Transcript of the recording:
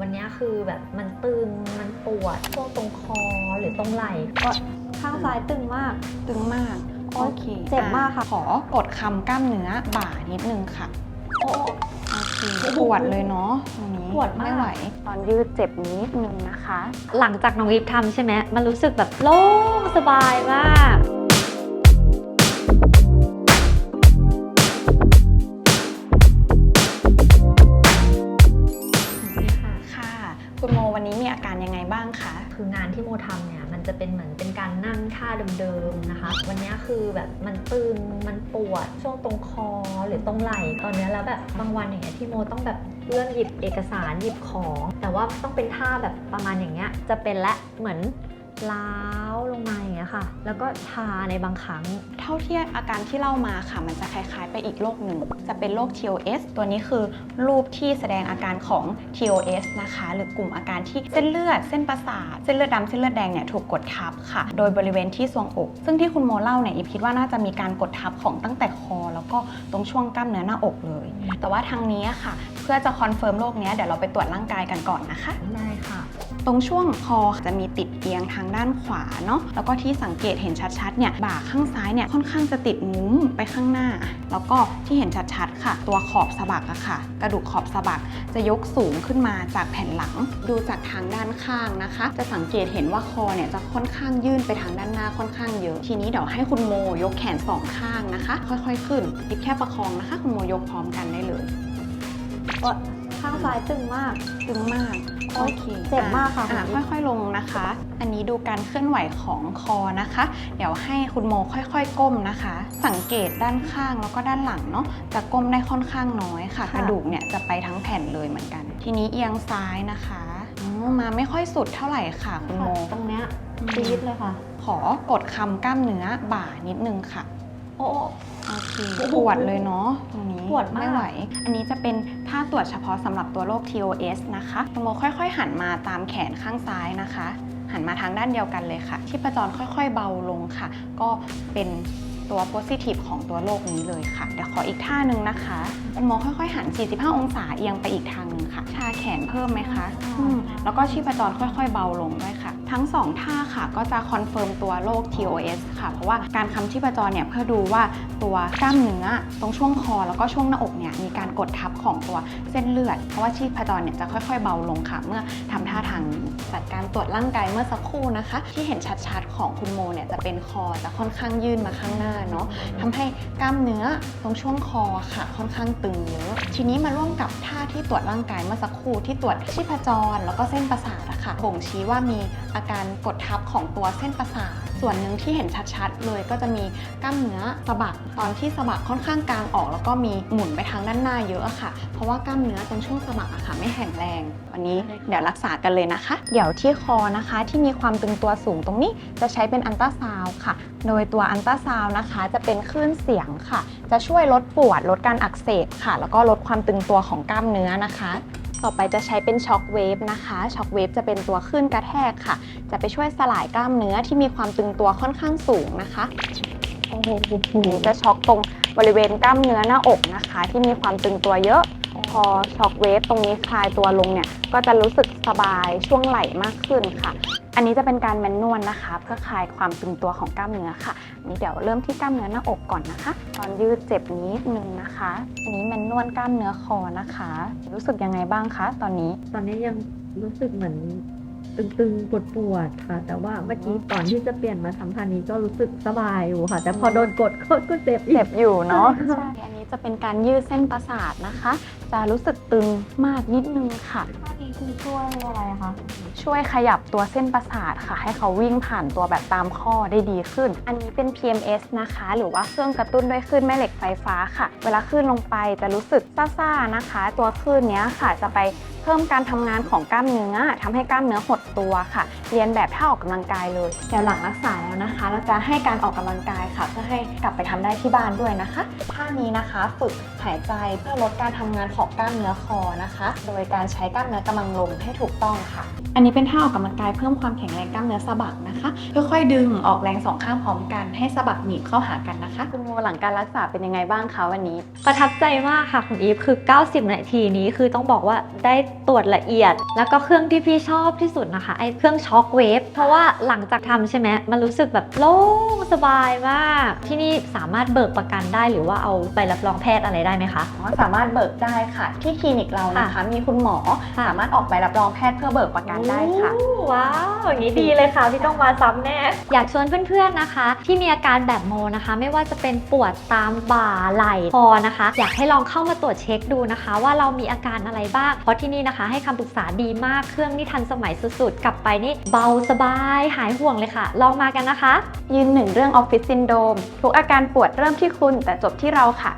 วันเนี้ยคือแบบมันตึงมันปวดช่วงตรงคอหรือตรงไหล่ก็ข้างซ้ายตึงมาก ตึงมาก โอ๊โอยเค เจ็บมากค่ะ ขอกดคำกล้ามเนื้อบ่านิดนึงค่ะโอ้โอเคปวดเลยเนาะตรงนี้ปวดมากไม่ไหว ตอนยืดเจ็บนิดนึงนะคะ หลังจากน้องอีฟทำใช่ไหมมันรู้สึกแบบโล่งสบายมากานที่โมทำเนี่ยมันจะเป็นเหมือนเป็นการนั่งท่าเดิมๆนะคะ วันนี้คือแบบมันตึงมันปวดช่วงตรงคอหรือตรงไหล่ตอนนี้แล้วแบบบางวันอย่างเงี้ยที่โมต้องแบบเลื่อนหยิบเอกสารหยิบของ แต่ว่าต้องเป็นท่าแบบประมาณอย่างเงี้ยจะเป็นและเหมือน ล้าวลงมาอย่างเงี้ยค่ะ แล้วก็ชาในบางครั้ง เท่าที่อาการที่เล่ามาค่ะ มันจะคล้ายๆ ไปอีกโรคหนึ่ง จะเป็นโรค TOS ตัวนี้คือรูปที่แสดงอาการของ TOS นะคะ หรือกลุ่มอาการที่เส้นเลือด เส้นประสาท เส้นเลือดดำเส้นเลือดแดงเนี่ยถูกกดทับค่ะ โดยบริเวณที่ทรวงอก ซึ่งที่คุณโมเล่าเนี่ยอีฟคิดว่าน่าจะมีการกดทับของตั้งแต่คอ แล้วก็ตรงช่วงกล้ามเนื้อหน้าอกเลย แต่ว่าทางนี้อะค่ะ เพื่อจะคอนเฟิร์มโรคเนี้ยเดี๋ยวเราไปตรวจร่างกายกันก่อนนะคะ ได้ค่ะ ตรงช่วงคอจะมีติดเอียงทางด้านขวาเนาะแล้วก็ที่สังเกตเห็นชัดๆเนี่ยบ่าข้างซ้ายเนี่ยค่อนข้างจะติดงุ้มไปข้างหน้า แล้วก็ที่เห็นชัดๆค่ะ ตัวขอบสะบักอะค่ะ กระดูกขอบสะบักจะยกสูงขึ้นมาจากแผ่นหลัง ดูจากทางด้านข้างนะคะ จะสังเกตเห็นว่าคอเนี่ยจะค่อนข้างยื่นไปทางด้านหน้าค่อนข้างเยอะ ทีนี้เดี๋ยวให้คุณโมยกแขนสองข้างนะคะ ค่อยๆขึ้นอีกแค่ประคองนะคะ คุณโมยกพร้อมกันได้เลยก็ข้างซ้ายตึงมากตึงมาก โอ๊โอยเคเจ็บมากค่ะอ่คุณอีฟค่อยๆลงนะคะ อันนี้ดูการเคลื่อนไหวของคอนะคะ เดี๋ยวให้คุณโมค่อยๆก้มนะคะ สังเกตด้านข้างแล้วก็ด้านหลังเนาะจะก้มได้ค่อนข้างน้อยค่ะค่ะกระดูกเนี่ยจะไปทั้งแผ่นเลยเหมือนกัน ทีนี้เอียงซ้ายนะคะอ๋อมาไม่ค่อยสุดเท่าไหร่ค่ะคุณโมตรงเนี้ยจี๊ดเลยค่ะ ขอกดคำกล้ามเนื้อบ่านิดนึงค่ะ โอ้โอเคโอ้โห ปวดเลยเนาะตรงนี้ปวดมาก ไม่ไหว อันนี้จะเป็นท่าตรวจเฉพาะสำหรับตัวโรค TOS นะคะคุณโมค่อยๆ หันมาตามแขนข้างซ้ายนะคะ หันมาทางด้านเดียวกันเลยค่ะที่ประจรค่อยๆ เบาลงค่ะ ก็เป็นตัว positive ของตัวโรคนี้เลยค่ะ เดี๋ยวขออีกท่าหนึ่งนะคะคุณโมค่อยๆ หัน 45 องศาเอียงไปอีกทางหนึ่งค่ะ ชาแขนเพิ่มไหมคะอืมแล้วก็ชีพจรค่อยๆ เบาลงด้วยค่ะ ทั้งสองท่าค่ะก็จะคอนเฟิร์มตัวโรค TOS ค่ะ เพราะว่าการคำชีพจรเนี่ยเพื่อดูว่าตัวกล้ามเนื้อตรงช่วงคอแล้วก็ช่วงหน้าอกเนี่ยมีการกดทับของตัวเส้นเลือด เพราะว่าชีพจรเนี่ยจะค่อยๆเบาลงค่ะ เมื่อทำท่าทางจัดการตรวจร่างกายเมื่อสักครู่นะคะ ที่เห็นชัดๆของคุณโมเนี่ยจะเป็นคอจะค่อนข้างยื่นมาข้างหน้าเนาะทำให้กล้ามเนื้อตรงช่วงคอค่ะค่อนข้างตึงเยอะทีนี้มาร่วมกับท่าที่ตรวจร่างกายเมื่อสักครู่ที่ตรวจชีพจร แล้วก็เส้นประสาทอะค่ะบ่งชี้ว่ามีอาการกดทับของตัวเส้นประสาท ส่วนหนึ่งที่เห็นชัดๆ เลยก็จะมีกล้ามเนื้อสะบักตอนที่สะบักค่อนข้างกลางออก แล้วก็มีหมุนไปทางด้านหน้าเยอะอะค่ะ เพราะว่ากล้ามเนื้อตรงช่วงสะบักอะค่ะไม่แข็งแรงวันนี้เดี๋ยวรักษากันเลยนะคะ เดี๋ยวที่คอนะคะ ที่มีความตึงตัวสูงตรงนี้จะใช้เป็นอันตราซาวค่ะ โดยตัวอันตราซาวนะคะ จะเป็นคลื่นเสียงค่ะ จะช่วยลดปวดลดการอักเสบค่ะ แล้วก็ลดความตึงตัวของกล้ามเนื้อนะคะ ต่อไปจะใช้เป็นช็อคเวฟนะคะช็อคเวฟจะเป็นตัวคลื่นกระแทกค่ะ จะไปช่วยสลายกล้ามเนื้อที่มีความตึงตัวค่อนข้างสูงนะคะโอ้โหจะช็อคตรงบริเวณกล้ามเนื้อหน้าอกนะคะ ที่มีความตึงตัวเยอะ พอช็อคเวฟตรงนี้คลายตัวลงเนี่ย ก็จะรู้สึกสบายช่วงไหล่มากขึ้นค่ะ อันนี้จะเป็นการแมนนวลนะคะ เพื่อคลายความตึงตัวของกล้ามเนื้อค่ะอันนี้เดี๋ยวเริ่มที่กล้ามเนื้อหน้าอกก่อนนะคะ ตอนยืดเจ็บนิดนึงนะคะอันนี้แมนนวลกล้ามเนื้อคอนะคะ รู้สึกยังไงบ้างคะตอนนี้ ตอนนี้ยังรู้สึกเหมือนตึงๆ ปวดปวดๆค่ะ แต่ว่าเมื่อกี้ก่อนที่จะเปลี่ยนมาทำท่านี้ก็รู้สึกสบายอยู่ค่ะ แต่พอโดนกดก็ก็เจ็บอีเจ็กบอยู่เนาะใช่ใช่อันนี้จะเป็นการยืดเส้นประสาทนะคะ จะรู้สึกตึงมากนิดนึงค่ะท่านี้คือช่วยอะไรคะช่วยขยับตัวเส้นประสาทค่ะ ให้เขาวิ่งผ่านตัวแบบตามข้อได้ดีขึ้น อันนี้เป็น PMS นะคะ หรือว่าเครื่องกระตุ้นด้วยคลื่นแม่เหล็กไฟฟ้าค่ะ เวลาคลื่นลงไปจะรู้สึกซ่าๆนะคะ ตัวคลื่นเนี้ยค่ะจะไปเพิ่มการทำงานของกล้ามเนื้อทำให้กล้ามเนื้อหดตัวค่ะ เรียนแบบท่าออกกำลังกายเลยเดี๋ยวหลังรักษาแล้วนะคะ เราจะให้การออกกำลังกายค่ะ เพื่อให้กลับไปทำได้ที่บ้านด้วยนะคะท่านี้นะคะ ฝึกหายใจเพื่อลดการทำงานของกล้ามเนื้อคอนะคะ โดยการใช้กล้ามเนื้อกำลังลมให้ถูกต้องค่ะ อันนี้เป็นท่าออกกำลังกายเพิ่มความแข็งแรงกล้ามเนื้อสะบักนะคะค่อยๆดึงออกแรงสองข้างพร้อมกันให้สะบักหนีบเข้าหากันนะคะคุณโมหลังการรักษาเป็นยังไงบ้างคะวันนี้ ประทับใจมากค่ะคุณอีฟคือ 90 นาทีนี้คือต้องบอกว่าได้ตรวจละเอียด แล้วก็เครื่องที่พี่ชอบที่สุดนะคะไอ้เครื่องช็อคเวฟเพราะว่าหลังจากทำใช่ไหมมันรู้สึกแบบโล่งสบายมากที่นี่สามารถเบิกประกันได้หรือว่าเอาไปรับรองแพทย์อะไรได้ไหมคะอ๋อสามารถเบิกได้ค่ะ ที่คลินิกเรานะคะ มีคุณหมอค่ะสามารถออกใบรับรองแพทย์เพื่อเบิกประกันได้ค่ะโอ้ว้าวอย่างนี้ดีเลยค่ะพี่ต้องมาซ้ำแน่ อยากชวนเพื่อนๆนะคะ ที่มีอาการแบบโมนะคะ ไม่ว่าจะเป็นปวดตามบ่าไหล่คอนะคะ อยากให้ลองเข้ามาตรวจเช็คดูนะคะ ว่าเรามีอาการอะไรบ้าง เพราะที่นี่นะคะ ให้คำปรึกษาดีมากเครื่องนี่ทันสมัยสุดๆ กลับไปนี่เบาสบายหายห่วงเลยค่ะ ลองมากันนะคะ ยืนหนึ่งเรื่องออฟฟิศซินโดรมทุกอาการปวดเริ่มที่คุณแต่จบที่เราค่ะ